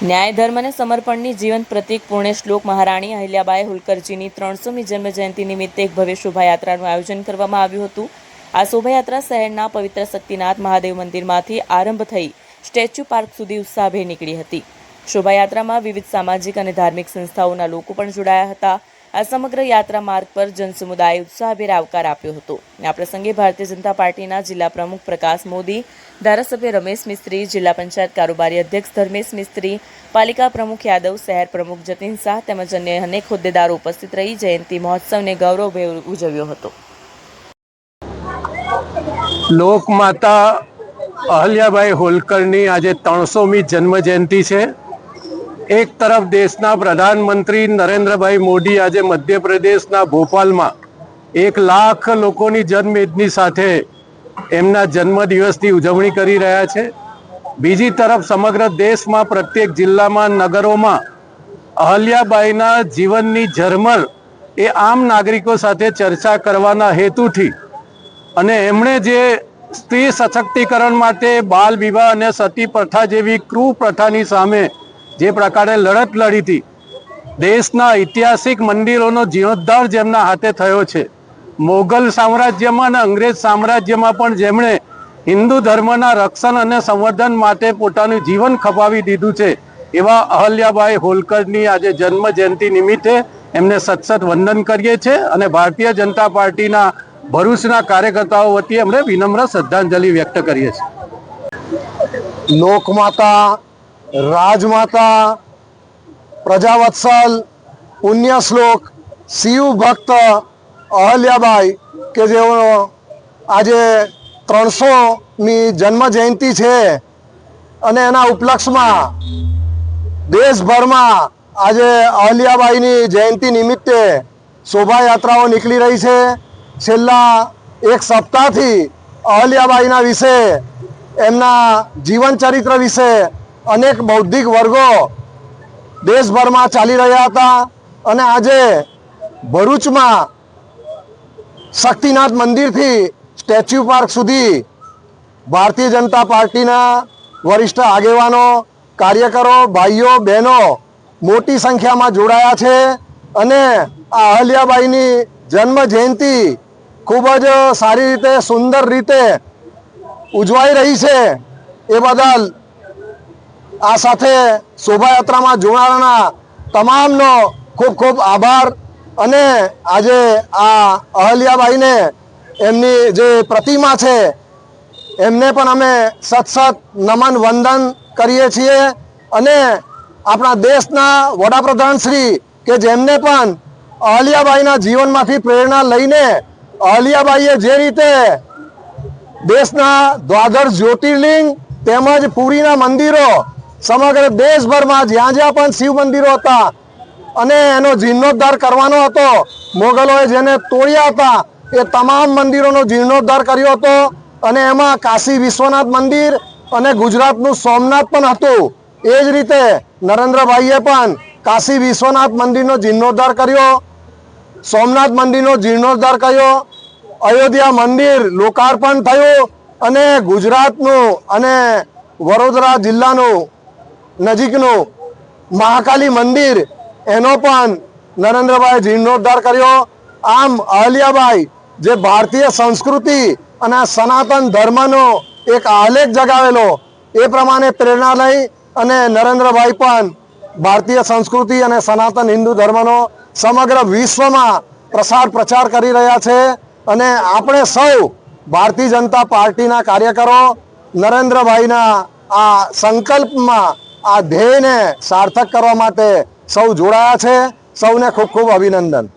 ન્યાય, ધર્મ અને સમર્પણની જીવન પ્રતિક પુણ્ય શ્લોક મહારાણી અહિલ્યાબાઈ હોલકરજીની ત્રણસોમી જન્મજયંતિ નિમિત્તે એક ભવ્ય શોભાયાત્રાનું આયોજન કરવામાં આવ્યું હતું. આ શોભાયાત્રા શહેરના પવિત્ર શક્તિનાથ મહાદેવ મંદિરમાંથી આરંભ થઈ સ્ટેચ્યુ પાર્ક સુધી ઉત્સાહભેર નીકળી હતી. શોભાયાત્રામાં વિવિધ સામાજિક અને ધાર્મિક સંસ્થાઓના લોકો પણ જોડાયા હતા. આ સમગ્ર યાત્રા માર્ગ પર જનસમુદાયે ઉત્સાહભેર આવકાર આપ્યો હતો. આ પ્રસંગે ભારતીય જનતા પાર્ટીના જિલ્લા પ્રમુખ પ્રકાશ મોદી, ધારાસભ્ય રમેશ મિસ્ત્રી, જિલ્લા પંચાયત કારોબારી અધ્યક્ષ ધર્મેશ મિસ્ત્રી, પાલિકા પ્રમુખ યાદવ, શહેર પ્રમુખ જતીન શાહ તેમજ અન્ય અનેક હોદ્દેદારો ઉપસ્થિત રહી જયંતિ મહોત્સવને ગૌરવભેર ઉજવ્યો હતો. લોકમાતા અહલ્યાબાઈ હોલકરની આજે ત્રણસોમી જન્મજયંતિ છે. એક તરફ દેશના પ્રધાનમંત્રી નરેન્દ્રભાઈ મોદી આજે મધ્યપ્રદેશના ભોપાલમાં એક લાખ લોકોની જન્મએદની સાથે એમના જન્મદિવસની ઉજવણી કરી રહ્યા છે. બીજી તરફ સમગ્ર દેશમાં પ્રત્યેક જિલ્લામાં, નગરોમાં અહલ્યાબાઈના જીવનની ઝરમર એ આમ નાગરિકો સાથે ચર્ચા કરવાના હેતુથી અને એમણે જે સ્ત્રી સશક્તિકરણ માટે બાલ વિવાહ અને સતી પ્રથા જેવી ક્રૂ પ્રથાની સામે જે પ્રકારે લડત લડી હતી. દેશના ઐતિહાસિક મંદિરોનો જીર્ણોદ્ધાર જેમના હાથે થયો છે. મોગલ સામ્રાજ્યમાં અને અંગ્રેજ સામ્રાજ્યમાં પણ જેમણે હિન્દુ ધર્મના રક્ષણ અને સંવર્ધન માટે પોતાનું જીવન ખપાવી દીધું છે, એવા અહલ્યાબાઈ હોલકરની આજે જન્મ જયંતિ નિમિત્તે એમને સતસત વંદન કરીએ છીએ અને ભારતીય જનતા પાર્ટીના ભરૂચના કાર્યકર્તાઓ વતી અમને વિનમ્ર શ્રદ્ધાંજલિ વ્યક્ત કરીએ છીએ. લોકમાતા રાજમાતા, પ્રજાવત્સલ પુણ્ય શ્લોક શિવ ભક્ત, અહલ્યાબાઈ કે જેઓ આજે ત્રણસોની જન્મ જયંતિ છે અને એના ઉપલક્ષમાં દેશભરમાં આજે અહલ્યાબાઈની જયંતિ નિમિત્તે શોભાયાત્રાઓ નીકળી રહી છે. છેલ્લા એક સપ્તાહથી અહલ્યાબાઈના વિશે, એમના જીવન ચરિત્ર વિશે અનેક બૌદ્ધિક વર્ગો દેશભરમાં ચાલી રહ્યા હતા અને આજે ભરૂચમાં શક્તિનાથ મંદિરથી સ્ટેચ્યુ પાર્ક સુધી ભારતીય જનતા પાર્ટીના વરિષ્ઠ આગેવાનો, કાર્યકરો, ભાઈઓ, બહેનો મોટી સંખ્યામાં જોડાયા છે અને આ અહલ્યાબાઈની જન્મ જયંતિ ખૂબ જ સારી રીતે, સુંદર રીતે ઉજવાઈ રહી છે. એ બદલ આ સાથે શોભાયાત્રામાં જોડાવાના તમામનો ખૂબ ખૂબ આભાર અને આજે આ અહલ્યાબાઈને એમની જે પ્રતિમા છે, એમને પણ અમે સતસત નમન વંદન કરીએ છીએ અને આપણા દેશના વડાપ્રધાન શ્રી કે જેમને પણ અહલ્યાબાઈના જીવનમાંથી પ્રેરણા લઈને અહલ્યાબાઈએ જે રીતે દેશના દ્વાદર જ્યોતિર્લિંગ તેમજ પુરીના મંદિરો સમગ્ર દેશભરમાં જ્યાં જ્યાં પણ શિવ મંદિરો હતા અને એનો જીર્ણોદ્ધાર કરવાનો હતો, મોગલોએ જેને તોડ્યા હતા, એ તમામ મંદિરોનો જીર્ણોદ્ધાર કર્યો હતો અને એમાં કાશી વિશ્વનાથ મંદિર અને ગુજરાતનું સોમનાથ પણ હતું. એ જ રીતે નરેન્દ્રભાઈએ પણ કાશી વિશ્વનાથ મંદિરનો જીર્ણોદ્ધાર કર્યો, સોમનાથ મંદિરનો જીર્ણોદ્ધાર કર્યો, અયોધ્યા મંદિર લોકાર્પણ થયું અને ગુજરાતનું અને વડોદરા જિલ્લાનું નજીકનું મહાકાલી મંદિર, એનો પણ નરેન્દ્રભાઈ જીર્ણોદ્ધાર કર્યો. આમ અહલ્યાબાઈ, જે ભારતીય સંસ્કૃતિ અને સનાતન ધર્મનો એક આલેખ જગાવેલો, એ પ્રમાણે પ્રેરણા લઈ અને નરેન્દ્રભાઈ પણ ભારતીય સંસ્કૃતિ અને સનાતન હિન્દુ ધર્મનો સમગ્ર વિશ્વમાં પ્રસાર પ્રચાર કરી રહ્યા છે. અને આપણે સૌ ભારતીય જનતા પાર્ટીના કાર્યકરો, નરેન્દ્રભાઈના આ સંકલ્પમાં આ ધ્યેયને સાર્થક કરવા માટે સૌ જોડાયા છે. સૌને ખૂબ ખૂબ અભિનંદન.